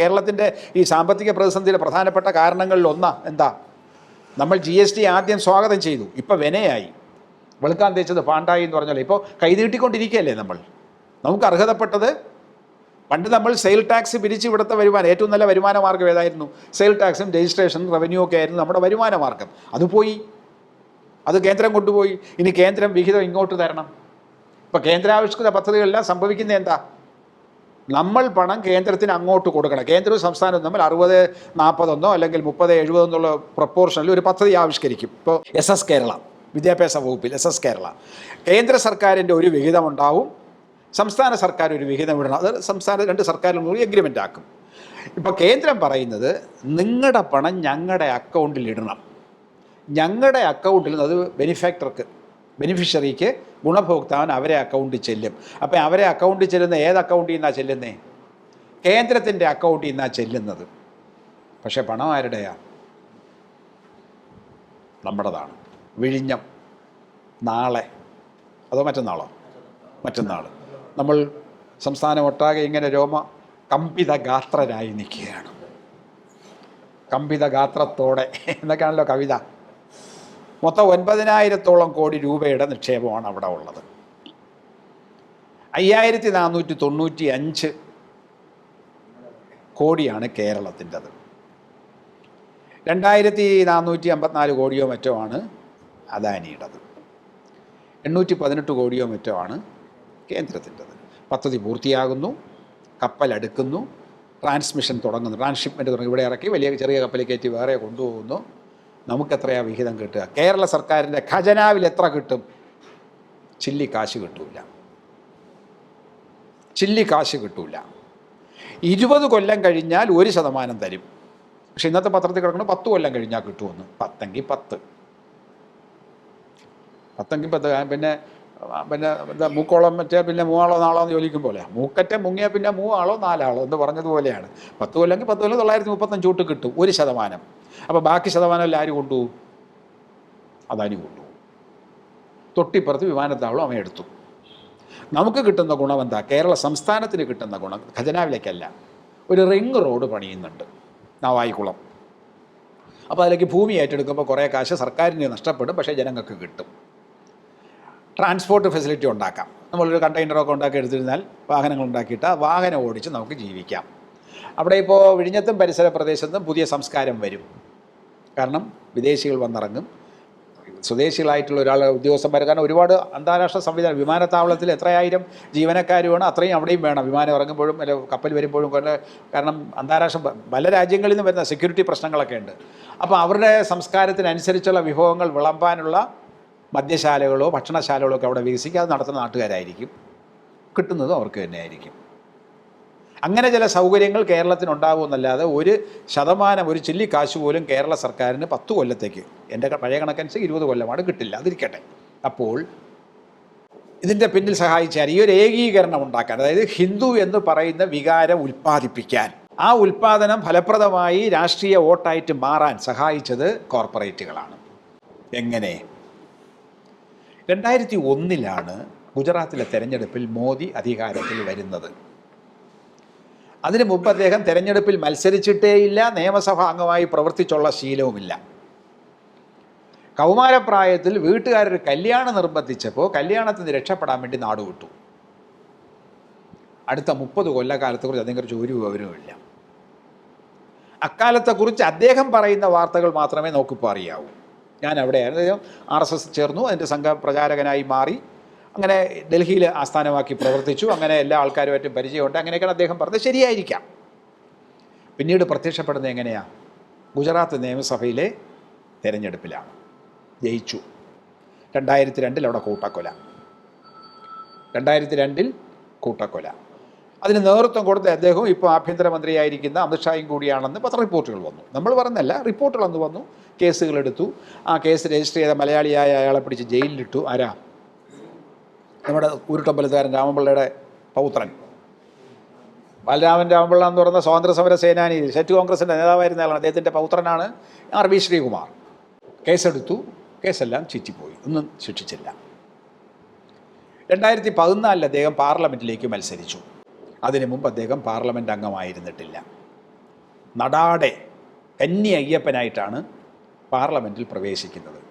കേരളത്തിന്റെ ഈ സാമ്പത്തിക പ്രതിസന്ധിയുടെ പ്രധാനപ്പെട്ട കാരണങ്ങളിൽ ഒന്നാ എന്താ? നമ്മൾ ജി എസ് ടി ആദ്യം സ്വാഗതം ചെയ്തു. ഇപ്പോൾ വിനയായി. വെളുക്കാൻ തേച്ചത് പാണ്ടായി എന്ന് പറഞ്ഞാൽ ഇപ്പോൾ കൈനീട്ടിക്കൊണ്ടിരിക്കുകയല്ലേ നമ്മൾ? നമുക്ക് അർഹതപ്പെട്ടത് പണ്ട് നമ്മൾ സെയിൽ ടാക്സ് പിരിച്ച് ഇവിടുത്തെ വരുമാനം ഏറ്റവും നല്ല വരുമാന മാർഗം ഏതായിരുന്നു? സെയിൽ ടാക്സും രജിസ്ട്രേഷനും റവന്യൂ ഒക്കെ ആയിരുന്നു നമ്മുടെ വരുമാന മാർഗം അത് പോയി. അത് കേന്ദ്രം കൊണ്ടുപോയി. ഇനി കേന്ദ്രം വിഹിതം ഇങ്ങോട്ട് തരണം. ഇപ്പോൾ കേന്ദ്രാവിഷ്കൃത പദ്ധതികളെല്ലാം സംഭവിക്കുന്നത് എന്താ? നമ്മൾ പണം കേന്ദ്രത്തിന് അങ്ങോട്ട് കൊടുക്കണം. കേന്ദ്രവും സംസ്ഥാനവും തമ്മിൽ അറുപത് നാൽപ്പതൊന്നോ അല്ലെങ്കിൽ മുപ്പത് എഴുപതോ എന്നുള്ള പ്രപ്പോർഷനിൽ ഒരു പദ്ധതി ആവിഷ്കരിക്കും. ഇപ്പോൾ എസ് എസ് കേരള വിദ്യാഭ്യാസ വകുപ്പിൽ എസ് എസ് കേരള. കേന്ദ്ര സർക്കാരിന്റെ ഒരു വിഹിതം ഉണ്ടാവും സംസ്ഥാന സർക്കാർ ഒരു വിഹിതം ഇടണം. അത് സംസ്ഥാന രണ്ട് സർക്കാരും കൂടി എഗ്രിമെന്റ് ആക്കും. ഇപ്പോൾ കേന്ദ്രം പറയുന്നത് നിങ്ങളുടെ പണം ഞങ്ങളുടെ അക്കൗണ്ടിൽ ഇടണം. ഞങ്ങളുടെ അക്കൗണ്ടിൽ അത് ബെനിഫാക്ടർക്ക് ബെനിഫിഷ്യറിക്ക് ഗുണഭോക്താവിന് അവരെ അക്കൗണ്ടിൽ ചെല്ലും. അപ്പം അവരെ അക്കൗണ്ടിൽ ചെല്ലുന്ന ഏത് അക്കൗണ്ടിൽ നിന്നാണ് ചെല്ലുന്നേ? കേന്ദ്രത്തിന്റെ അക്കൗണ്ടിൽ നിന്നാണ് ചെല്ലുന്നത്. പക്ഷേ പണം ആരുടെയാണ് നമ്മുടേതാണ്. വിഴിഞ്ഞം. നാളെ. അതോ മറ്റന്നാളോ? മറ്റന്നാൾ. നമ്മൾ സംസ്ഥാനം ഒട്ടാകെ ഇങ്ങനെ രോമ കമ്പിത ഗാത്രരായി നിൽക്കുകയാണ്. കമ്പിത ഗാത്രത്തോടെ എന്നൊക്കെയാണല്ലോ കവിത. മൊത്തം ഒൻപതിനായിരത്തോളം കോടി രൂപയുടെ നിക്ഷേപമാണ് അവിടെ ഉള്ളത്. അയ്യായിരത്തി നാനൂറ്റി തൊണ്ണൂറ്റി അഞ്ച് കോടിയാണ് കേരളത്തിന്റെത്. രണ്ടായിരത്തി നാനൂറ്റി അമ്പത്തിനാല് കോടിയോ മറ്റോ ആണ് അദാനിയുടേത്. എണ്ണൂറ്റി പതിനെട്ട് കോടിയോ മറ്റോ ആണ് കേന്ദ്രത്തിന്റെത്. പദ്ധതി പൂർത്തിയാകുന്നു കപ്പലെടുക്കുന്നു ട്രാൻസ്മിഷൻ തുടങ്ങുന്നു. ട്രാൻസ്ഷിപ്മെന്റ് തുടങ്ങി. ഇവിടെ ഇറക്കി വലിയ ചെറിയ കപ്പലിൽ കയറ്റി വേറെ കൊണ്ടുപോകുന്നു. നമുക്കെത്രയാ വിഹിതം കിട്ടുക? കേരള സർക്കാരിന്റെ ഖജനാവിൽ എത്ര കിട്ടും? ചില്ലി കാശ് കിട്ടൂല. ചില്ലി കാശ് കിട്ടൂല. ഇരുപത് കൊല്ലം കഴിഞ്ഞാൽ ഒരു ശതമാനം തരും. പക്ഷെ ഇന്നത്തെ പത്രത്തിൽ കിടക്കുന്നത് പത്ത് കൊല്ലം കഴിഞ്ഞാൽ കിട്ടുമെന്ന്. പത്തെങ്കിൽ പത്ത്. പത്തെങ്കിൽ പത്ത്. പിന്നെ പിന്നെ എന്താ മൂക്കോളം മറ്റേ പിന്നെ മൂവാളോ നാളോ എന്ന് ചോദിക്കും പോലെ. മൂക്കറ്റം മുങ്ങിയാൽ പിന്നെ മൂവാളോ നാലാളോ എന്ന് പറഞ്ഞതുപോലെയാണ്. പത്ത് കൊല്ലെങ്കിൽ പത്ത് കൊല്ലം തൊള്ളായിരത്തി മുപ്പത്തഞ്ച് തൊട്ട് കിട്ടും. ഒരു ശതമാനം. അപ്പോൾ ബാക്കി ശതമാനം എല്ലാം ആര് കൊണ്ടുപോകും അദാനി കൊണ്ടുപോകും തൊട്ടിപ്പുറത്ത് വിമാനത്താവളം അവൻ എടുത്തു. നമുക്ക് കിട്ടുന്ന ഗുണം എന്താ? കേരള സംസ്ഥാനത്തിന് കിട്ടുന്ന ഗുണം ഖജനാവിലേക്കല്ല. ഒരു റിംഗ് റോഡ് പണിയുന്നുണ്ട്. നവായിക്കുളം. അപ്പോൾ അതിലേക്ക് ഭൂമി ഏറ്റെടുക്കുമ്പോൾ കുറേ കാശ് സർക്കാരിന് നഷ്ടപ്പെടും പക്ഷേ ജനങ്ങൾക്ക് കിട്ടും. ട്രാൻസ്പോർട്ട് ഫെസിലിറ്റി ഉണ്ടാക്കാം. നമ്മളൊരു കണ്ടെയ്നറൊക്കെ ഉണ്ടാക്കി എടുത്തിരുന്നാൽ വാഹനങ്ങൾ ഉണ്ടാക്കിയിട്ട് വാഹനം ഓടിച്ച് നമുക്ക് ജീവിക്കാം. അവിടെ ഇപ്പോൾ വിഴിഞ്ഞത്തും പരിസര പ്രദേശത്തും പുതിയ സംസ്കാരം വരും. കാരണം വിദേശികൾ വന്നിറങ്ങും. സ്വദേശികളായിട്ടുള്ള ഒരാൾ ഉദ്യോഗസ്ഥന്മാർ കാരണം ഒരുപാട് അന്താരാഷ്ട്ര സംവിധാനം. വിമാനത്താവളത്തിൽ എത്രയായിരം ജീവനക്കാർ വേണം അത്രയും അവിടെയും വേണം. വിമാനം ഇറങ്ങുമ്പോഴും അല്ലെ കപ്പൽ വരുമ്പോഴും കാരണം അന്താരാഷ്ട്ര പല രാജ്യങ്ങളിൽ നിന്ന് വരുന്ന സെക്യൂരിറ്റി പ്രശ്നങ്ങളൊക്കെ ഉണ്ട്. അപ്പോൾ അവരുടെ സംസ്കാരത്തിനനുസരിച്ചുള്ള വിഭവങ്ങൾ വിളമ്പാനുള്ള മദ്യശാലകളോ ഭക്ഷണശാലകളോ ഒക്കെ അവിടെ വികസിക്കുക അത് നടത്തുന്ന നാട്ടുകാരായിരിക്കും. കിട്ടുന്നതും അവർക്ക് തന്നെയായിരിക്കും. അങ്ങനെ ചില സൗകര്യങ്ങൾ കേരളത്തിനുണ്ടാകുമെന്നല്ലാതെ ഒരു ശതമാനം ഒരു ചില്ലി കാശ് പോലും കേരള സർക്കാരിന് പത്ത് കൊല്ലത്തേക്ക്. എന്റെ പഴയ കണക്കനുസരിച്ച് ഇരുപത് കൊല്ലമാണ് കിട്ടില്ല അതിരിക്കട്ടെ. അപ്പോൾ ഇതിന്റെ പിന്നിൽ സഹായിച്ചാൽ ഈ ഒരു ഏകീകരണം ഉണ്ടാക്കാൻ അതായത് ഹിന്ദു എന്ന് പറയുന്ന വികാരം ഉൽപ്പാദിപ്പിക്കാൻ. ആ ഉൽപ്പാദനം ഫലപ്രദമായി രാഷ്ട്രീയ വോട്ടായിട്ട് മാറാൻ സഹായിച്ചത് കോർപ്പറേറ്റുകളാണ്. എങ്ങനെ? രണ്ടായിരത്തി ഒന്നിലാണ് ഗുജറാത്തിലെ തെരഞ്ഞെടുപ്പിൽ മോദി അധികാരത്തിൽ വരുന്നത്. അതിനു മുമ്പ് അദ്ദേഹം തെരഞ്ഞെടുപ്പിൽ മത്സരിച്ചിട്ടേയില്ല നിയമസഭാ അംഗമായി പ്രവർത്തിച്ചുള്ള ശീലവുമില്ല. കൗമാരപ്രായത്തിൽ വീട്ടുകാരൊരു കല്യാണം നിർബന്ധിച്ചപ്പോൾ കല്യാണത്തിൽ നിന്ന് രക്ഷപ്പെടാൻ വേണ്ടി നാട് വിട്ടു. അടുത്ത മുപ്പത് കൊല്ലക്കാലത്തെക്കുറിച്ച് അദ്ദേഹം ഒരു വിവരവുമില്ല അക്കാലത്തെക്കുറിച്ച് അദ്ദേഹം പറയുന്ന വാർത്തകൾ മാത്രമേ നമുക്കിപ്പോൾ അറിയാവൂ. ഞാൻ അവിടെയായിരുന്നു. ആർ എസ് എസ് ചേർന്നു അതിന്റെ സംഘ പ്രചാരകനായി മാറി. അങ്ങനെ ഡൽഹിയിൽ ആസ്ഥാനമാക്കി പ്രവർത്തിച്ചു. അങ്ങനെ എല്ലാ ആൾക്കാരുമായിട്ടും പരിചയമുണ്ട്. അങ്ങനെയൊക്കെയാണ് അദ്ദേഹം പറഞ്ഞത്. ശരിയായിരിക്കാം. പിന്നീട് പ്രത്യക്ഷപ്പെടുന്നത് എങ്ങനെയാണ് ഗുജറാത്ത് നിയമസഭയിലെ തെരഞ്ഞെടുപ്പിലാണ്. ജയിച്ചു. രണ്ടായിരത്തി രണ്ടിൽ അവിടെ കൂട്ടക്കൊല. രണ്ടായിരത്തി രണ്ടിൽ കൂട്ടക്കൊല. അതിന് നേതൃത്വം കൊടുത്ത അദ്ദേഹവും ഇപ്പോൾ ആഭ്യന്തരമന്ത്രിയായിരിക്കുന്ന അമിത്ഷായും കൂടിയാണെന്ന് പത്ര റിപ്പോർട്ടുകൾ വന്നു. നമ്മൾ പറഞ്ഞല്ല റിപ്പോർട്ടുകൾ അന്ന് വന്നു. കേസുകളെടുത്തു ആ കേസ് രജിസ്റ്റർ ചെയ്ത മലയാളിയായ അയാളെ പിടിച്ച് ജയിലിലിട്ടു. ആരാ? നമ്മുടെ ഊരുട്ടമ്പലത്തുകാരൻ രാമപിള്ളയുടെ പൗത്രൻ. ബാലരാമൻ രാമപിള്ള എന്ന് പറയുന്ന സ്വാതന്ത്ര്യ സമര സേനാനി സ്റ്റേറ്റ് കോൺഗ്രസിന്റെ നേതാവായിരുന്ന ആളാണ്. അദ്ദേഹത്തിന്റെ പൗത്രനാണ് ആർ വി ശ്രീകുമാർ. കേസെടുത്തു. കേസെല്ലാം ചീറ്റിപ്പോയി. ഒന്നും ശിക്ഷിച്ചില്ല. രണ്ടായിരത്തി പതിനാലിൽ അദ്ദേഹം പാർലമെന്റിലേക്ക് മത്സരിച്ചു. അതിനു മുമ്പ് അദ്ദേഹം പാർലമെന്റ് അംഗമായിരുന്നിട്ടില്ല. നടാടെ കന്നി അയ്യപ്പനായിട്ടാണ് പാർലമെന്റിൽ പ്രവേശിക്കുന്നത്.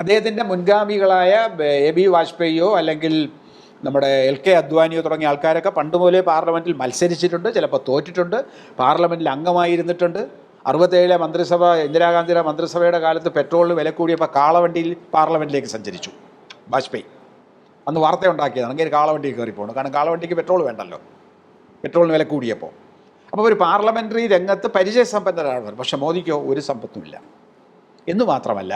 അദ്ദേഹത്തിന്റെ മുൻഗാമികളായ എ ബി വാജ്പേയിയോ അല്ലെങ്കിൽ നമ്മുടെ എൽ കെ അദ്വാനിയോ തുടങ്ങിയ ആൾക്കാരൊക്കെ പണ്ട് മുതലേ പാർലമെന്റിൽ മത്സരിച്ചിട്ടുണ്ട് ചിലപ്പോൾ തോറ്റിട്ടുണ്ട് പാർലമെന്റിൽ അംഗമായിരുന്നിട്ടുണ്ട്. അറുപത്തേഴിലെ മന്ത്രിസഭ ഇന്ദിരാഗാന്ധിയുടെ മന്ത്രിസഭയുടെ കാലത്ത് പെട്രോളിന് വില കൂടിയപ്പോൾ കാളവണ്ടിയിൽ പാർലമെന്റിലേക്ക് സഞ്ചരിച്ചു വാജ്പേയി. അന്ന് വാർത്ത ഉണ്ടാക്കിയതാണ് അങ്ങനെ കാളവണ്ടിയിൽ കയറി കാരണം കാളവണ്ടിക്ക് പെട്രോൾ വേണ്ടല്ലോ പെട്രോളിന് വില കൂടിയപ്പോൾ അപ്പോൾ ഒരു പാർലമെന്ററി രംഗത്ത് പരിചയസമ്പന്നരാണ് പക്ഷേ മോദിക്കോ ഒരു സമ്പത്തുമില്ല. എന്ന് മാത്രമല്ല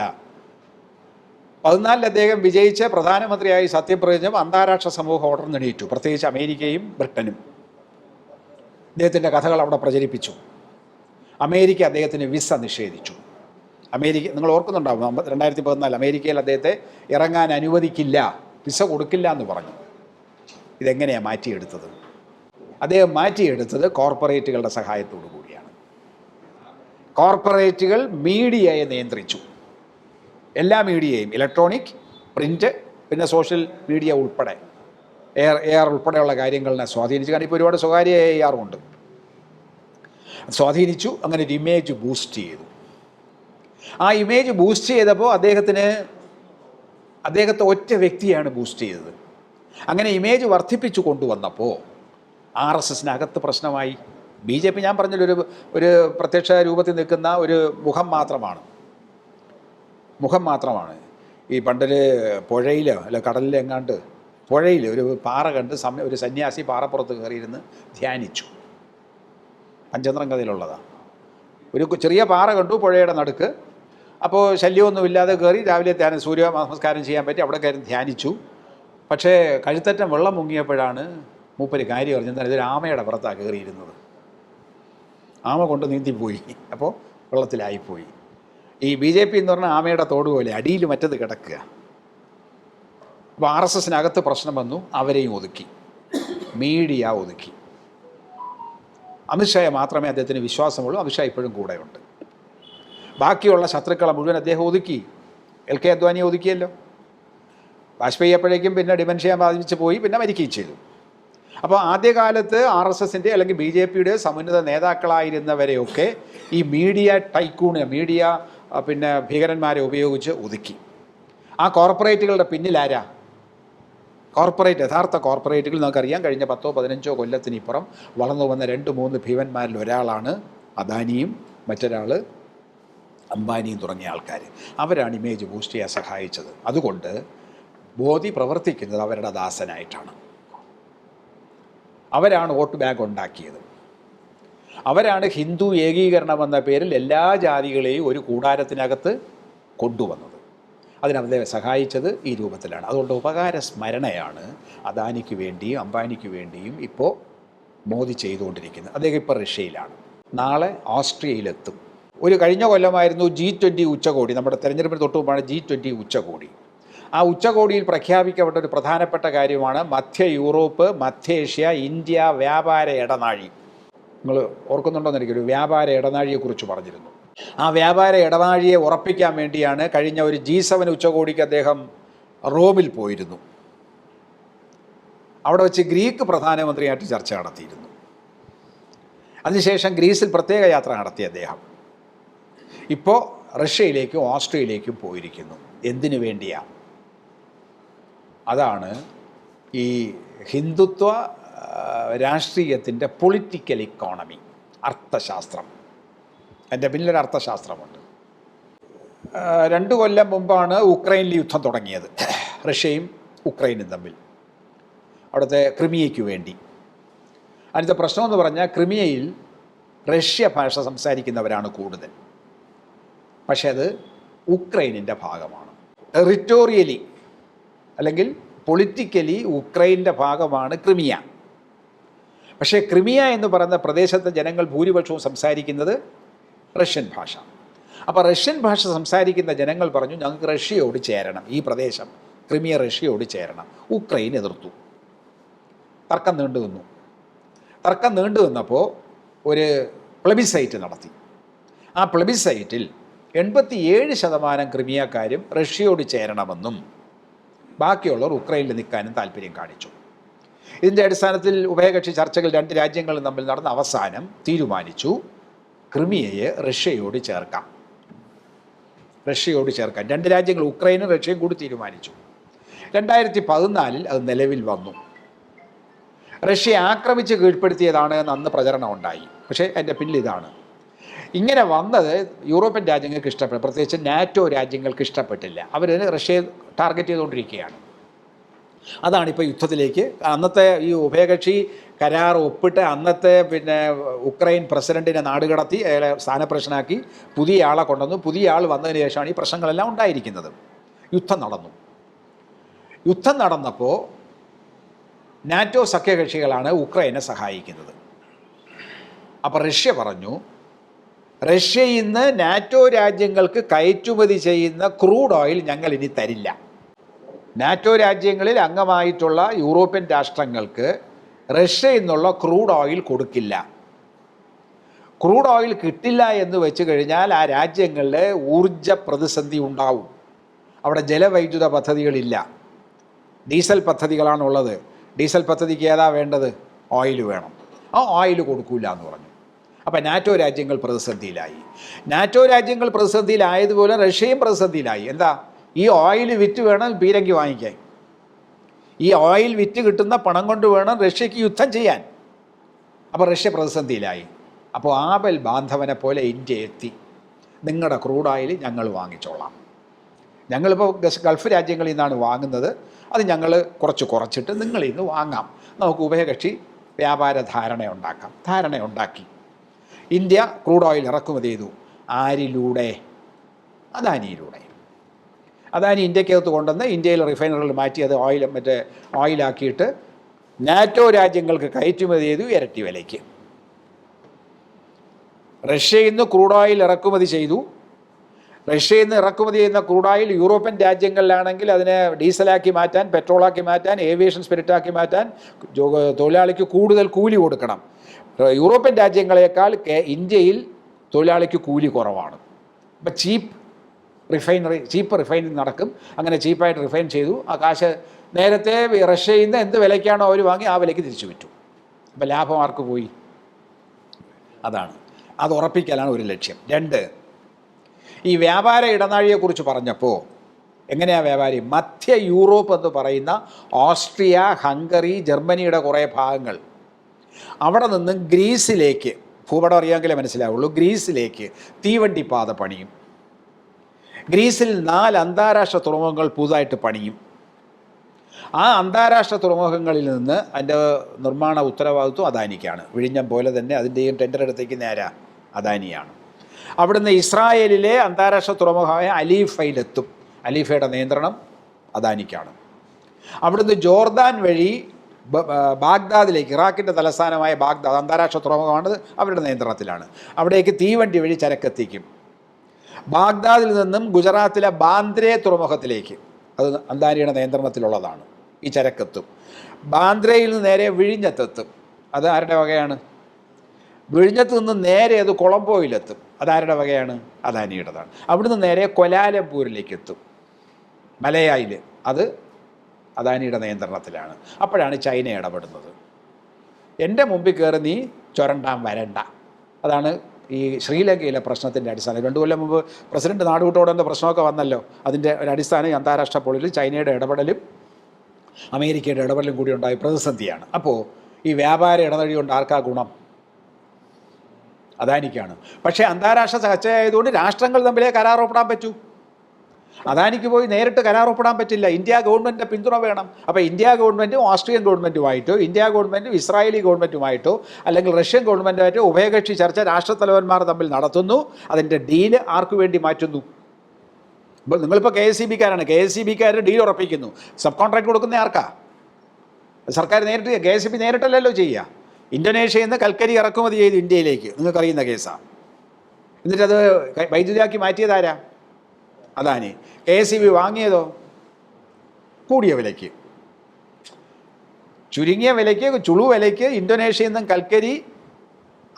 പതിനാലിൽ അദ്ദേഹം വിജയിച്ച് പ്രധാനമന്ത്രിയായി സത്യപ്രതിജ്ഞ അന്താരാഷ്ട്ര സമൂഹം നേടിയിട്ടു. പ്രത്യേകിച്ച് അമേരിക്കയും ബ്രിട്ടനും. അദ്ദേഹത്തിന്റെ കഥകൾ അവിടെ പ്രചരിപ്പിച്ചു. അമേരിക്ക അദ്ദേഹത്തിന് വിസ നിഷേധിച്ചു. അമേരിക്ക നിങ്ങൾ ഓർക്കുന്നുണ്ടാവും രണ്ടായിരത്തി പതിനാല് അമേരിക്കയിൽ അദ്ദേഹത്തെ ഇറങ്ങാൻ അനുവദിക്കില്ല വിസ കൊടുക്കില്ല എന്ന് പറഞ്ഞു. ഇതെങ്ങനെയാണ് മാറ്റിയെടുത്തത്? അദ്ദേഹം മാറ്റിയെടുത്തത് കോർപ്പറേറ്റുകളുടെ സഹായത്തോടു കൂടിയാണ്. കോർപ്പറേറ്റുകൾ മീഡിയയെ നിയന്ത്രിച്ചു. എല്ലാ മീഡിയയും ഇലക്ട്രോണിക് പ്രിന്റ് പിന്നെ സോഷ്യൽ മീഡിയ ഉൾപ്പെടെ. എയർ എയർ ഉൾപ്പെടെയുള്ള കാര്യങ്ങളിനെ സ്വാധീനിച്ചു കാരണം ഇപ്പോൾ ഒരുപാട് സ്വകാര്യ എ ആറുമുണ്ട് സ്വാധീനിച്ചു അങ്ങനെ ഒരു ഇമേജ് ബൂസ്റ്റ് ചെയ്തു. ആ ഇമേജ് ബൂസ്റ്റ് ചെയ്തപ്പോൾ അദ്ദേഹത്തിന് അദ്ദേഹത്തെ ഒറ്റ വ്യക്തിയാണ് ബൂസ്റ്റ് ചെയ്തത്. അങ്ങനെ ഇമേജ് വർദ്ധിപ്പിച്ചു കൊണ്ടുവന്നപ്പോൾ ആർ എസ് എസിനകത്ത് പ്രശ്നമായി. ബി ജെ പി ഞാൻ പറഞ്ഞൊരു ഒരു പ്രത്യക്ഷ രൂപത്തിൽ നിൽക്കുന്ന ഒരു മുഖം മാത്രമാണ്. മുഖം മാത്രമാണ്. ഈ പണ്ടിൽ പുഴയിലോ അല്ല കടലിലോ എങ്ങാണ്ട് പുഴയിൽ ഒരു പാറ കണ്ട് സമയം ഒരു സന്യാസി പാറപ്പുറത്ത് കയറിയിരുന്ന് ധ്യാനിച്ചു. പഞ്ചതന്ത്രം കഥയിലുള്ളതാണ് ഒരു ചെറിയ പാറ കണ്ടു പുഴയുടെ നടുക്ക്. അപ്പോൾ ശല്യമൊന്നുമില്ലാതെ കയറി രാവിലെ ധ്യാനം സൂര്യ നമസ്കാരം ചെയ്യാൻ പറ്റി അവിടെ കയറി ധ്യാനിച്ചു. പക്ഷേ കഴുത്തറ്റം വെള്ളം മുങ്ങിയപ്പോഴാണ് മൂപ്പര് കാര്യം അറിഞ്ഞത് ഇതൊരു ആമയുടെ പുറത്താണ് കയറിയിരുന്നത്. ആമ കൊണ്ട് നീന്തിപ്പോയി അപ്പോൾ വെള്ളത്തിലായിപ്പോയി ഈ ബി ജെ പി എന്ന് പറഞ്ഞാൽ ആമയുടെ തോട് പോലെ അടിയിൽ മറ്റത് കിടക്കുക. അപ്പോൾ ആർ എസ് എസിനകത്ത് പ്രശ്നം വന്നു അവരെയും ഒതുക്കി. മീഡിയ ഒതുക്കി. അമിത്ഷായെ മാത്രമേ അദ്ദേഹത്തിന് വിശ്വാസമുള്ളൂ അമിത്ഷാ ഇപ്പോഴും കൂടെയുണ്ട്. ബാക്കിയുള്ള ശത്രുക്കളെ മുഴുവൻ അദ്ദേഹം ഒതുക്കി. എൽ കെ അദ്വാനിയെ ഒതുക്കിയല്ലോ. വാജ്പേയി അപ്പോഴേക്കും പിന്നെ ഡിമെൻഷ്യ ബാധിച്ച് പോയി പിന്നെ മരിക്കുകയും ചെയ്തു. അപ്പോൾ ആദ്യകാലത്ത് ആർ എസ് എസിന്റെ അല്ലെങ്കിൽ ബി ജെ പിയുടെ സമുന്നത നേതാക്കളായിരുന്നവരെയൊക്കെ ഈ മീഡിയ ടൈക്കൂണ് മീഡിയ പിന്നെ ഭീകരന്മാരെ ഉപയോഗിച്ച് ഒതുക്കി. ആ കോർപ്പറേറ്റുകളുടെ പിന്നിലാരാ കോർപ്പറേറ്റ് യഥാർത്ഥ കോർപ്പറേറ്റുകൾ നമുക്കറിയാം. കഴിഞ്ഞ പത്തോ പതിനഞ്ചോ കൊല്ലത്തിനിപ്പുറം വളർന്നു വന്ന രണ്ട് മൂന്ന് ഭീമന്മാരിൽ ഒരാളാണ് അദാനിയും മറ്റൊരാൾ അംബാനിയും തുടങ്ങിയ ആൾക്കാർ അവരാണ് ഇമേജ് ബൂസ്റ്റ് ചെയ്യാൻ സഹായിച്ചത്. അതുകൊണ്ട് ബോധി പ്രവർത്തിക്കുന്നത് അവരുടെ ദാസനായിട്ടാണ്. അവരാണ് വോട്ട് ബാങ്ക് ഉണ്ടാക്കിയത്. അവരാണ് ഹിന്ദു ഏകീകരണം എന്ന പേരിൽ എല്ലാ ജാതികളെയും ഒരു കൂടാരത്തിനകത്ത് കൊണ്ടുവന്നത്. അതിനെ അദ്ദേഹം സഹായിച്ചത് ഈ രൂപത്തിലാണ്. അതുകൊണ്ട് ഉപകാര സ്മരണയാണ് അദാനിക്ക് വേണ്ടിയും അംബാനിക്ക് വേണ്ടിയും ഇപ്പോൾ മോദി ചെയ്തുകൊണ്ടിരിക്കുന്നത്. അദ്ദേഹം ഇപ്പോൾ റഷ്യയിലാണ്. നാളെ ഓസ്ട്രിയയിലെത്തും. ഒരു കഴിഞ്ഞ കൊല്ലമായിരുന്നു ജി ട്വന്റി ഉച്ചകോടി. നമ്മുടെ തെരഞ്ഞെടുപ്പിന് തൊട്ട് മുമ്പാണ് ജി ട്വന്റി ഉച്ചകോടി. ആ ഉച്ചകോടിയിൽ പ്രഖ്യാപിക്കപ്പെട്ട ഒരു പ്രധാനപ്പെട്ട കാര്യമാണ് മധ്യ യൂറോപ്പ് മധ്യേഷ്യ ഇന്ത്യ വ്യാപാര ഇടനാഴി. നിങ്ങൾ ഓർക്കുന്നുണ്ടോന്ന് ഒരു വ്യാപാര ഇടനാഴിയെക്കുറിച്ച് പറഞ്ഞിരുന്നു. ആ വ്യാപാര ഇടനാഴിയെ ഉറപ്പിക്കാൻ വേണ്ടിയാണ് കഴിഞ്ഞ ഒരു ജി സെവൻ ഉച്ചകോടിക്ക് അദ്ദേഹം റോമിൽ പോയിരുന്നു. അവിടെ വെച്ച് ഗ്രീക്ക് പ്രധാനമന്ത്രിയായിട്ട് ചർച്ച നടത്തിയിരുന്നു. അതിനുശേഷം ഗ്രീസിൽ പ്രത്യേക യാത്ര നടത്തിയ അദ്ദേഹം. ഇപ്പോൾ റഷ്യയിലേക്കും ഓസ്ട്രേലിയയിലേക്കും പോയിരിക്കുന്നു. എന്തിനു വേണ്ടിയാണ് അതാണ് ഈ ഹിന്ദുത്വ രാഷ്ട്രീയത്തിന്റെ പൊളിറ്റിക്കൽ ഇക്കോണമി അർത്ഥശാസ്ത്രം. എന്റെ പിന്നിലൊരു അർത്ഥശാസ്ത്രമുണ്ട്. രണ്ടു കൊല്ലം മുമ്പാണ് ഉക്രൈനിൽ യുദ്ധം തുടങ്ങിയത്. റഷ്യയും ഉക്രൈനും തമ്മിൽ. അവിടുത്തെ ക്രിമിയയ്ക്ക് വേണ്ടി. അതിന്റെ പ്രശ്നമെന്ന് പറഞ്ഞാൽ ക്രിമിയയിൽ റഷ്യ ഭാഷ സംസാരിക്കുന്നവരാണ് കൂടുതൽ. പക്ഷേ അത് ഉക്രൈനിന്റെ ഭാഗമാണ്. ടെറിറ്റോറിയലി അല്ലെങ്കിൽ പൊളിറ്റിക്കലി ഉക്രൈന്റെ ഭാഗമാണ് ക്രിമിയ. പക്ഷേ ക്രിമിയ എന്ന് പറയുന്ന പ്രദേശത്തെ ജനങ്ങൾ ഭൂരിപക്ഷവും സംസാരിക്കുന്നത് റഷ്യൻ ഭാഷ. അപ്പോൾ റഷ്യൻ ഭാഷ സംസാരിക്കുന്ന ജനങ്ങൾ പറഞ്ഞു ഞങ്ങൾക്ക് റഷ്യയോട് ചേരണം. ഈ പ്രദേശം ക്രിമിയ റഷ്യയോട് ചേരണം. ഉക്രൈൻ എതിർത്തു. തർക്കം നീണ്ടു നിന്നു. തർക്കം നീണ്ടു നിന്നപ്പോൾ ഒരു പ്ലബിസൈറ്റ് നടത്തി. ആ പ്ലബിസൈറ്റിൽ എൺപത്തിയേഴ് ശതമാനം ക്രിമിയക്കാരും റഷ്യയോട് ചേരണമെന്നും ബാക്കിയുള്ളവർ ഉക്രൈനിൽ നിൽക്കാനും താല്പര്യം കാണിച്ചു. ഇതിന്റെ അടിസ്ഥാനത്തിൽ ഉഭയകക്ഷി ചർച്ചകൾ രണ്ട് രാജ്യങ്ങളും തമ്മിൽ നടന്ന അവസാനം തീരുമാനിച്ചു. ക്രിമിയയെ റഷ്യയോട് ചേർക്കാം. റഷ്യയോട് ചേർക്കാം. രണ്ട് രാജ്യങ്ങൾ ഉക്രൈനും റഷ്യയും കൂടി തീരുമാനിച്ചു. രണ്ടായിരത്തി പതിനാലിൽ അത് നിലവിൽ വന്നു. റഷ്യ ആക്രമിച്ച് കീഴ്പ്പെടുത്തിയതാണ് എന്ന് അന്ന് പ്രചരണം ഉണ്ടായി. പക്ഷേ എന്റെ പിന്നിലിതാണ് ഇങ്ങനെ വന്നത് യൂറോപ്യൻ രാജ്യങ്ങൾക്ക് ഇഷ്ടപ്പെട്ടു. പ്രത്യേകിച്ച് നാറ്റോ രാജ്യങ്ങൾക്ക് ഇഷ്ടപ്പെട്ടില്ല. അവർ റഷ്യയെ ടാർഗറ്റ് ചെയ്തുകൊണ്ടിരിക്കുകയാണ്. അതാണ് ഇപ്പോൾ യുദ്ധത്തിലേക്ക്. അന്നത്തെ ഈ ഉഭയകക്ഷി കരാർ ഒപ്പിട്ട് അന്നത്തെ പിന്നെ ഉക്രൈൻ പ്രസിഡന്റിനെ നാടുകടത്തി അയാളെ സ്ഥാനപ്രശ്നമാക്കി പുതിയ ആളെ കൊണ്ടുവന്നു. പുതിയ ആൾ വന്നതിന് ശേഷമാണ് ഈ പ്രശ്നങ്ങളെല്ലാം ഉണ്ടായിരിക്കുന്നത്. യുദ്ധം നടന്നു. യുദ്ധം നടന്നപ്പോൾ നാറ്റോ സഖ്യകക്ഷികളാണ് ഉക്രൈനെ സഹായിക്കുന്നത്. അപ്പോൾ റഷ്യ പറഞ്ഞു റഷ്യ ഇന്ന് നാറ്റോ രാജ്യങ്ങൾക്ക് കയറ്റുമതി ചെയ്യുന്ന ക്രൂഡ് ഓയിൽ ഞങ്ങൾ ഇനി തരില്ല. നാറ്റോ രാജ്യങ്ങളിൽ അംഗമായിട്ടുള്ള യൂറോപ്യൻ രാഷ്ട്രങ്ങൾക്ക് റഷ്യ നിന്നുള്ള ക്രൂഡ് ഓയിൽ കൊടുക്കില്ല. ക്രൂഡ് ഓയിൽ കിട്ടില്ല എന്ന് വെച്ച് കഴിഞ്ഞാൽ ആ രാജ്യങ്ങളിൽ ഊർജ പ്രതിസന്ധി ഉണ്ടാവും. അവിടെ ജലവൈദ്യുത പദ്ധതികളില്ല. ഡീസൽ പദ്ധതികളാണുള്ളത്. ഡീസൽ പദ്ധതിക്ക് ഏതാ വേണ്ടത്? ഓയിൽ വേണം. ആ ഓയിൽ കൊടുക്കില്ല എന്ന് പറഞ്ഞു. അപ്പം നാറ്റോ രാജ്യങ്ങൾ പ്രതിസന്ധിയിലായി. നാറ്റോ രാജ്യങ്ങൾ പ്രതിസന്ധിയിലായതുപോലെ റഷ്യയും പ്രതിസന്ധിയിലായി. എന്താ? ഈ ഓയിൽ വിറ്റ് വേണം പീരങ്കി വാങ്ങിക്കാൻ. ഈ ഓയിൽ വിറ്റ് കിട്ടുന്ന പണം കൊണ്ട് വേണം റഷ്യക്ക് യുദ്ധം ചെയ്യാൻ. അപ്പോൾ റഷ്യ പ്രതിസന്ധിയിലായി. അപ്പോൾ ആബൽ ബാന്ധവനെ പോലെ ഇന്ത്യ എത്തി. നിങ്ങളുടെ ക്രൂഡ് ഓയിൽ ഞങ്ങൾ വാങ്ങിച്ചോളാം. ഞങ്ങളിപ്പോൾ ഗൾഫ് രാജ്യങ്ങളിൽ നിന്നാണ് വാങ്ങുന്നത്. അത് ഞങ്ങൾ കുറച്ച് കുറച്ചിട്ട് നിങ്ങളിൽ നിന്ന് വാങ്ങാം. നമുക്ക് ഉഭയകക്ഷി വ്യാപാര ധാരണ ഉണ്ടാക്കാം. ധാരണ ഉണ്ടാക്കി. ഇന്ത്യ ക്രൂഡ് ഓയിൽ ഇറക്കുമതി ചെയ്തു. ആരിലൂടെ? അദാനിയിലൂടെ. അദാനി ഇന്ത്യക്കകത്ത് കൊണ്ടുവന്ന് ഇന്ത്യയിൽ റിഫൈനറികൾ മാറ്റി അത് ഓയിൽ മറ്റേ ഓയിലാക്കിയിട്ട് നാറ്റോ രാജ്യങ്ങൾക്ക് കയറ്റുമതി ചെയ്തു ഇരട്ടി വിലയ്ക്ക്. റഷ്യയിൽ നിന്ന് ക്രൂഡ് ഓയിൽ ഇറക്കുമതി ചെയ്തു. റഷ്യയിൽ നിന്ന് ഇറക്കുമതി ചെയ്യുന്ന ക്രൂഡ് ഓയിൽ യൂറോപ്യൻ രാജ്യങ്ങളിലാണെങ്കിൽ അതിനെ ഡീസലാക്കി മാറ്റാൻ പെട്രോളാക്കി മാറ്റാൻ ഏവിയേഷൻ സ്പിരിറ്റാക്കി മാറ്റാൻ തൊഴിലാളിക്ക് കൂടുതൽ കൂലി കൊടുക്കണം. യൂറോപ്യൻ രാജ്യങ്ങളെക്കാൾ ഇന്ത്യയിൽ തൊഴിലാളിക്ക് കൂലി കുറവാണ്. അപ്പം ചീപ്പ് റിഫൈനറി ചീപ്പ് റിഫൈനിങ് നടക്കും. അങ്ങനെ ചീപ്പായിട്ട് റിഫൈൻ ചെയ്തു. ആ കാശ് നേരത്തെ റഷ്യയിൽ നിന്ന് എന്ത് വിലയ്ക്കാണോ അവർ വാങ്ങി ആ വിലയ്ക്ക് തിരിച്ചു വിറ്റു. അപ്പോൾ ലാഭം ആർക്ക് പോയി? അതാണ്. അത് ഉറപ്പിക്കലാണ് ഒരു ലക്ഷ്യം. രണ്ട് ഈ വ്യാപാര ഇടനാഴിയെക്കുറിച്ച് പറഞ്ഞപ്പോൾ എങ്ങനെയാണ് വ്യാപാരി? മധ്യ യൂറോപ്പ് എന്ന് പറയുന്ന ഓസ്ട്രിയ ഹംഗറി ജർമ്മനിയുടെ കുറേ ഭാഗങ്ങൾ. അവിടെ നിന്ന് ഗ്രീസിലേക്ക് ഭൂപടം അറിയാമെങ്കിലേ മനസ്സിലാവുള്ളൂ ഗ്രീസിലേക്ക് തീവണ്ടി പാത പണിയും. ഗ്രീസിൽ നാല് അന്താരാഷ്ട്ര തുറമുഖങ്ങൾ പുതുതായിട്ട് പണിയും. ആ അന്താരാഷ്ട്ര തുറമുഖങ്ങളിൽ നിന്ന് അതിന്റെ നിർമ്മാണ ഉത്തരവാദിത്വം അദാനിക്കാണ്. വിഴിഞ്ഞം പോലെ തന്നെ അതിന്റെയും ടെൻഡർ എടുത്തേക്ക് നേരെ അദാനിയാണ്. അവിടുന്ന് ഇസ്രായേലിലെ അന്താരാഷ്ട്ര തുറമുഖമായ അലീഫയിലെത്തും. അലീഫയുടെ നിയന്ത്രണം അദാനിക്കാണ്. അവിടുന്ന് ജോർദാൻ വഴി ബാഗ്ദാദിലേക്ക് ഇറാഖിന്റെ തലസ്ഥാനമായ ബാഗ്ദാദ് അന്താരാഷ്ട്ര തുറമുഖമാണ് അവരുടെ നിയന്ത്രണത്തിലാണ്. അവിടേക്ക് തീവണ്ടി വഴി ചരക്കെത്തിക്കും. ബാഗ്ദാദിൽ നിന്നും ഗുജറാത്തിലെ ബാന്ദ്രെ തുറമുഖത്തിലേക്ക്. അത് അന്താനിയുടെ നിയന്ത്രണത്തിലുള്ളതാണ്. ഈ ചരക്കെത്തും. ബാന്ദ്രയിൽ നിന്ന് നേരെ വിഴിഞ്ഞത്തെത്തും. അത് ആരുടെ വകയാണ്? വിഴിഞ്ഞത്ത് നിന്ന് നേരെ അത് കൊളംബോയിലെത്തും. അതാരുടെ വകയാണ്? അദാനിയുടേതാണ്. അവിടുന്ന് നേരെ കൊലാലംപൂരിലേക്ക് എത്തും മലയായിൽ അത് അദാനിയുടെ നിയന്ത്രണത്തിലാണ്. അപ്പോഴാണ് ചൈന ഇടപെടുന്നത്. എന്റെ മുമ്പിൽ കയറി നീ ചുരണ്ടാൻ വരണ്ട. അതാണ് ഈ ശ്രീലങ്കയിലെ പ്രശ്നത്തിന്റെ അടിസ്ഥാനം. രണ്ടു കൊല്ലം മുമ്പ് പ്രസിഡന്റ് നാടുവിട്ടോടെന്ന പ്രശ്നമൊക്കെ വന്നല്ലോ. അതിന്റെ ഒരു അടിസ്ഥാനം അന്താരാഷ്ട്ര പോളിൽ ചൈനയുടെ ഇടപെടലും അമേരിക്കയുടെ ഇടപെടലും കൂടി ഉണ്ടായ പ്രതിസന്ധിയാണ്. അപ്പോൾ ഈ വ്യാപാര ഇടതഴി കൊണ്ട് ആർക്കാ ഗുണം? അദാനിക്കാണ് പക്ഷേ അന്താരാഷ്ട്ര ചർച്ചയായതുകൊണ്ട് രാഷ്ട്രങ്ങൾ തമ്മിലേ കരാർ ഒപ്പിടാൻ പറ്റൂ. അദാനിക്ക് പോയി നേരിട്ട് കരാറൊപ്പിടാൻ പറ്റില്ല. ഇന്ത്യ ഗവൺമെന്റിന്റെ പിന്തുണ വേണം. അപ്പോൾ ഇന്ത്യ ഗവൺമെന്റും ഓസ്ട്രിയൻ ഗവൺമെന്റുമായിട്ടോ ഇന്ത്യ ഗവൺമെന്റും ഇസ്രായേലി ഗവൺമെന്റുമായിട്ടോ അല്ലെങ്കിൽ റഷ്യൻ ഗവൺമെന്റുമായിട്ടോ ഉഭയകക്ഷി ചർച്ച രാഷ്ട്രത്തലവന്മാർ തമ്മിൽ നടത്തുന്നു. അതിന്റെ ഡീൽ ആർക്കു വേണ്ടി മാറ്റുന്നു? ഇപ്പോൾ നിങ്ങളിപ്പോൾ കെ എസ് സി ബിക്കാരാണ്. കെ എസ് സി ബിക്കാർ ഡീൽ ഉറപ്പിക്കുന്നു. സബ് കോൺട്രാക്ട് കൊടുക്കുന്ന ആർക്കാ? സർക്കാർ നേരിട്ട് കെ എസ് സി ബി നേരിട്ടല്ലല്ലോ ചെയ്യുക ഇന്തോനേഷ്യയിൽ നിന്ന് കൽക്കരി ഇറക്കുമതി ചെയ്ത് ഇന്ത്യയിലേക്ക്. നിങ്ങൾക്കറിയുന്ന കേസാണ് എന്നിട്ടത് വൈദ്യുതിയാക്കി മാറ്റിയതാരാ അദാനി കെ എസ് ബി വാങ്ങിയതോ? കൂടിയ വിലയ്ക്ക്. ചുരുങ്ങിയ വിലയ്ക്ക് ചുളു വിലയ്ക്ക് ഇന്തോനേഷ്യയിൽ നിന്നും കൽക്കരി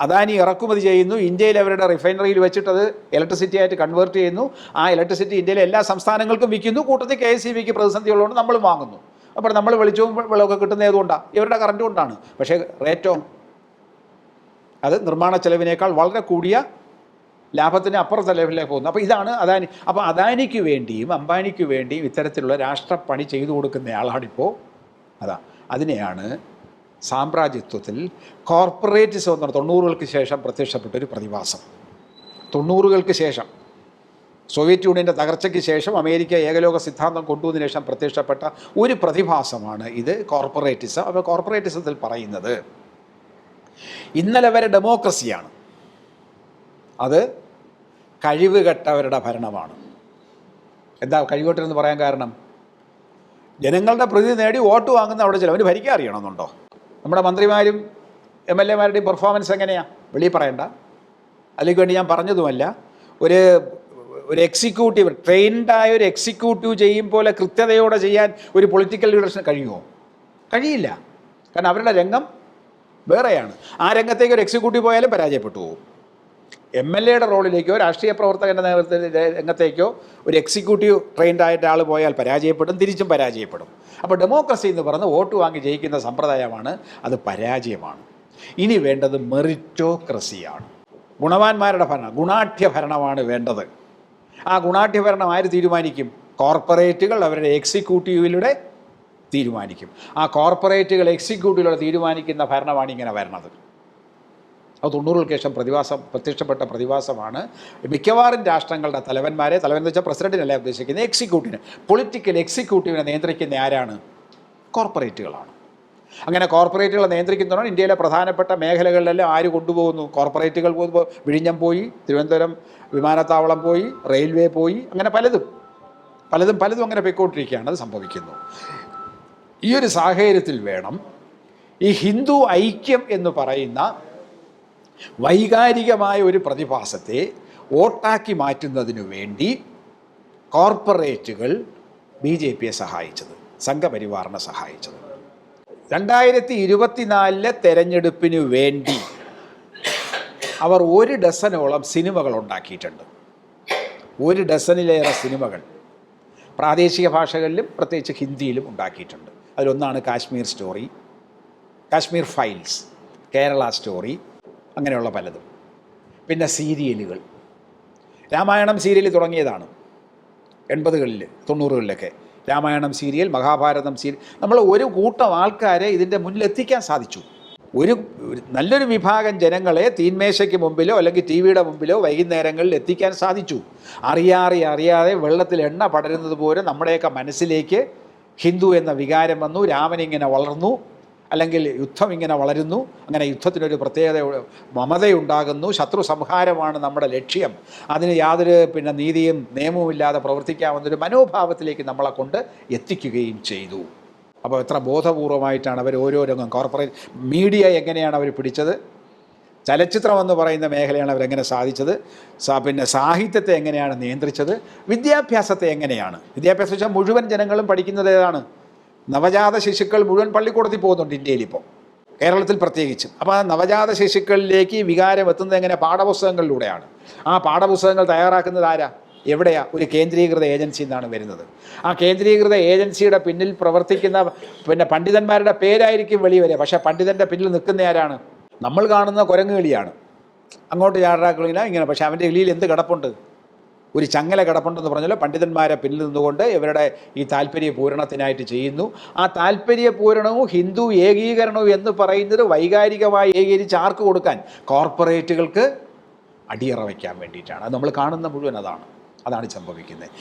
അദാനി ഇറക്കുമതി ചെയ്യുന്നു. ഇന്ത്യയിൽ അവരുടെ റിഫൈനറിയിൽ വെച്ചിട്ട് അത് ഇലക്ട്രിസിറ്റി ആയിട്ട് കൺവേർട്ട് ചെയ്യുന്നു. ആ ഇലക്ട്രിസിറ്റി ഇന്ത്യയിലെ എല്ലാ സംസ്ഥാനങ്ങൾക്കും വിൽക്കുന്നു. കൂട്ടത്തിൽ കെ എസ് സി ബിക്ക് പ്രതിസന്ധി ഉള്ളതുകൊണ്ട് നമ്മൾ വാങ്ങുന്നു. അപ്പോൾ നമ്മൾ വെളിച്ചവും വെള്ളമൊക്കെ കിട്ടുന്നത് ഏതുകൊണ്ടാണ് ഇവരുടെ കറണ്ട് കൊണ്ടാണ്. പക്ഷേ റേറ്റോ അത് നിർമ്മാണ ചെലവിനേക്കാൾ വളരെ കൂടിയ ലാഭത്തിന് അപ്പുറത്തെ ലെവലിലേക്ക് പോകുന്നു. അപ്പോൾ ഇതാണ് അദാനി അപ്പോൾ അദാനിക്ക് വേണ്ടിയും അംബാനിക്ക് വേണ്ടിയും ഇത്തരത്തിലുള്ള രാഷ്ട്രപ്പണി ചെയ്തു കൊടുക്കുന്നയാളാണിപ്പോൾ അതാ. അതിനെയാണ് സാമ്രാജ്യത്വത്തിൽ കോർപ്പറേറ്റ് പറഞ്ഞ തൊണ്ണൂറുകൾക്ക് ശേഷം പ്രത്യക്ഷപ്പെട്ട ഒരു പ്രതിഭാസം. തൊണ്ണൂറുകൾക്ക് ശേഷം. സോവിയറ്റ് യൂണിയന്റെ തകർച്ചയ്ക്ക് ശേഷം അമേരിക്ക ഏകലോക സിദ്ധാന്തം കൊണ്ടുവന്നതിന് ശേഷം പ്രത്യക്ഷപ്പെട്ട ഒരു പ്രതിഭാസമാണ് ഇത് കോർപ്പറേറ്റിസം. അപ്പോൾ കോർപ്പറേറ്റിസത്തിൽ പറയുന്നത് ഇന്നലെ വരെ ഡെമോക്രസിയാണ്. അത് കഴിവുകെട്ടവരുടെ ഭരണമാണ്. എന്താ കഴിവുകെട്ടെന്ന് പറയാൻ കാരണം? ജനങ്ങളുടെ പ്രതി നേടി വോട്ട് വാങ്ങുന്ന അവിടെ ചില അവർ ഭരിക്കാൻ അറിയണമെന്നുണ്ടോ? നമ്മുടെ മന്ത്രിമാരും എം എൽ എമാരുടെയും പെർഫോമൻസ് എങ്ങനെയാണ് വെളിയിൽ പറയണ്ട. അതിലേക്ക് വേണ്ടി ഞാൻ പറഞ്ഞതുമല്ല. ഒരു ഒരു എക്സിക്യൂട്ടീവ് ട്രെയിൻഡായ ഒരു എക്സിക്യൂട്ടീവ് ചെയ്യും പോലെ കൃത്യതയോടെ ചെയ്യാൻ ഒരു പൊളിറ്റിക്കൽ ലീഡേഴ്സിന് കഴിയുമോ? കഴിയില്ല. കാരണം അവരുടെ രംഗം വേറെയാണ്. ആ രംഗത്തേക്ക് ഒരു എക്സിക്യൂട്ടീവ് പോയാലും പരാജയപ്പെട്ടു പോകും. എം എൽ എയുടെ റോളിലേക്കോ രാഷ്ട്രീയ പ്രവർത്തകന്റെ നേതൃത്വ രംഗത്തേക്കോ ഒരു എക്സിക്യൂട്ടീവ് ട്രെയിൻഡ് ആയിട്ട് ആൾ പോയാൽ പരാജയപ്പെടും തിരിച്ചും പരാജയപ്പെടും. അപ്പോൾ ഡെമോക്രസി എന്ന് പറഞ്ഞ് വോട്ട് വാങ്ങി ജയിക്കുന്ന സമ്പ്രദായമാണ് അത് പരാജയമാണ്. ഇനി വേണ്ടത് മെറിറ്റോക്രസിയാണ് ഗുണവാന്മാരുടെ ഭരണം ഗുണാഠ്യ ഭരണമാണ് വേണ്ടത്. ആ ഗുണാഠ്യ ഭരണം ആര് തീരുമാനിക്കും? കോർപ്പറേറ്റുകൾ അവരുടെ എക്സിക്യൂട്ടീവിലൂടെ തീരുമാനിക്കും. ആ കോർപ്പറേറ്റുകൾ എക്സിക്യൂട്ടീവിലൂടെ തീരുമാനിക്കുന്ന ഭരണമാണ് ഇങ്ങനെ വരണത്. അത് തൊണ്ണൂറുകൾക്ക് ശേഷം പ്രതിഭാസം പ്രത്യക്ഷപ്പെട്ട പ്രതിഭാസമാണ്. മിക്കവാറും രാഷ്ട്രങ്ങളുടെ തലവന്മാരെ തലവൻ എന്ന് വെച്ചാൽ പ്രസിഡന്റിനല്ല ഉദ്ദേശിക്കുന്നത്? എക്സിക്യൂട്ടീവ് പൊളിറ്റിക്കൽ എക്സിക്യൂട്ടീവിനെ നിയന്ത്രിക്കുന്ന ആരാണ്? കോർപ്പറേറ്റുകളാണ്. അങ്ങനെ കോർപ്പറേറ്റുകളെ നിയന്ത്രിക്കുന്നതാണ് ഇന്ത്യയിലെ പ്രധാനപ്പെട്ട മേഖലകളിലെല്ലാം ആര് കൊണ്ടുപോകുന്നു? കോർപ്പറേറ്റുകൾ വിഴിഞ്ഞം പോയി തിരുവനന്തപുരം വിമാനത്താവളം പോയി റെയിൽവേ പോയി അങ്ങനെ പലതും. പലതും പലതും അങ്ങനെ പോയിക്കൊണ്ടിരിക്കുകയാണ്. അത് സംഭവിക്കുന്നു. ഈ ഒരു സാഹചര്യത്തിൽ വേണം ഈ ഹിന്ദു ഐക്യം എന്ന് പറയുന്ന വൈകാരികമായ ഒരു പ്രതിഭാസത്തെ വോട്ടാക്കി മാറ്റുന്നതിനു വേണ്ടി കോർപ്പറേറ്റുകൾ ബി ജെ പിയെ സഹായിച്ചത് സംഘപരിവാറിനെ സഹായിച്ചത്. രണ്ടായിരത്തി ഇരുപത്തിനാലിലെ തെരഞ്ഞെടുപ്പിന് വേണ്ടി അവർ ഒരു ഡസനോളം സിനിമകൾ ഉണ്ടാക്കിയിട്ടുണ്ട്. ഒരു ഡസനിലേറെ സിനിമകൾ പ്രാദേശിക ഭാഷകളിലും പ്രത്യേകിച്ച് ഹിന്ദിയിലും ഉണ്ടാക്കിയിട്ടുണ്ട്. അതിലൊന്നാണ് Kashmir story Kashmir files Kerala story അങ്ങനെയുള്ള പലതും. പിന്നെ സീരിയലുകൾ. രാമായണം സീരിയൽ തുടങ്ങിയതാണ്. എൺപതുകളിൽ തൊണ്ണൂറുകളിലൊക്കെ. രാമായണം സീരിയൽ മഹാഭാരതം സീരിയൽ നമ്മൾ ഒരു കൂട്ടം ആൾക്കാരെ ഇതിന്റെ മുന്നിൽ എത്തിക്കാൻ സാധിച്ചു. ഒരു ഒരു നല്ലൊരു വിഭാഗം ജനങ്ങളെ തീന്മേശയ്ക്ക് മുമ്പിലോ അല്ലെങ്കിൽ ടി വിയുടെ മുമ്പിലോ വൈകുന്നേരങ്ങളിൽ എത്തിക്കാൻ സാധിച്ചു. അറിയാറി അറിയാതെ വെള്ളത്തിൽ എണ്ണ പടരുന്നത് പോലെ നമ്മുടെയൊക്കെ മനസ്സിലേക്ക് ഹിന്ദു എന്ന വികാരം വന്നു. രാമൻ ഇങ്ങനെ വളർന്നു. അല്ലെങ്കിൽ യുദ്ധം ഇങ്ങനെ വളരുന്നു അങ്ങനെ യുദ്ധത്തിനൊരു പ്രത്യേകത മമതയുണ്ടാകുന്നു ശത്രു സംഹാരമാണ് നമ്മുടെ ലക്ഷ്യം. അതിന് യാതൊരു പിന്നെ നീതിയും നിയമവും ഇല്ലാതെ പ്രവർത്തിക്കാവുന്നൊരു മനോഭാവത്തിലേക്ക് നമ്മളെ കൊണ്ട് എത്തിക്കുകയും ചെയ്തു. അപ്പോൾ എത്ര ബോധപൂർവമായിട്ടാണ് അവർ ഓരോ രംഗം കോർപ്പറേറ്റ് മീഡിയ എങ്ങനെയാണ് അവർ പിടിച്ചത്? ചലച്ചിത്രം എന്ന് പറയുന്ന മേഖലയാണ് അവരെങ്ങനെ സാധിച്ചത്? പിന്നെ സാഹിത്യത്തെ എങ്ങനെയാണ് നിയന്ത്രിച്ചത്? വിദ്യാഭ്യാസത്തെ എങ്ങനെയാണ്? വിദ്യാഭ്യാസം വെച്ചാൽ മുഴുവൻ ജനങ്ങളും പഠിക്കുന്നത് ഏതാണ്? നവജാത ശിശുക്കൾ മുഴുവൻ പള്ളിക്കൂടത്തിൽ പോകുന്നുണ്ട് ഇന്ത്യയിൽ ഇപ്പോൾ. കേരളത്തിൽ പ്രത്യേകിച്ചും. അപ്പോൾ ആ നവജാത ശിശുക്കളിലേക്ക് വികാരം എത്തുന്നത് എങ്ങനെ? പാഠപുസ്തകങ്ങളിലൂടെയാണ്. ആ പാഠപുസ്തകങ്ങൾ തയ്യാറാക്കുന്നത് ആരാ? എവിടെയാ? ഒരു കേന്ദ്രീകൃത ഏജൻസി എന്നാണ് വരുന്നത്. ആ കേന്ദ്രീകൃത ഏജൻസിയുടെ പിന്നിൽ പ്രവർത്തിക്കുന്ന പിന്നെ പണ്ഡിതന്മാരുടെ പേരായിരിക്കും വെളി വരിക. പക്ഷേ പണ്ഡിതന്റെ പിന്നിൽ നിൽക്കുന്ന ആരാണ്? നമ്മൾ കാണുന്ന കുരങ്ങുകളിയാണ് അങ്ങോട്ട് ചാടാക്കളില്ല ഇങ്ങനെ. പക്ഷേ അവന്റെ എളിയിൽ എന്ത് കിടപ്പുണ്ട്? ഒരു ചങ്ങല കിടപ്പുണ്ടെന്ന് പറഞ്ഞാൽ പണ്ഡിതന്മാരെ പിന്നിൽ നിന്നുകൊണ്ട് ഇവരുടെ ഈ താല്പര്യ പൂരണത്തിനായിട്ട് ചെയ്യുന്നു. ആ താല്പര്യ പൂരണവും ഹിന്ദു ഏകീകരണവും എന്ന് പറയുന്നത് വൈകാരികമായി ഏകീകരിച്ച് ആർക്ക് കൊടുക്കാൻ? കോർപ്പറേറ്റുകൾക്ക് അടിയറ വയ്ക്കാൻ വേണ്ടിയിട്ടാണ്. അത് നമ്മൾ കാണുന്ന മുഴുവൻ അതാണ്. അതാണ് സംഭവിക്കുന്നത്.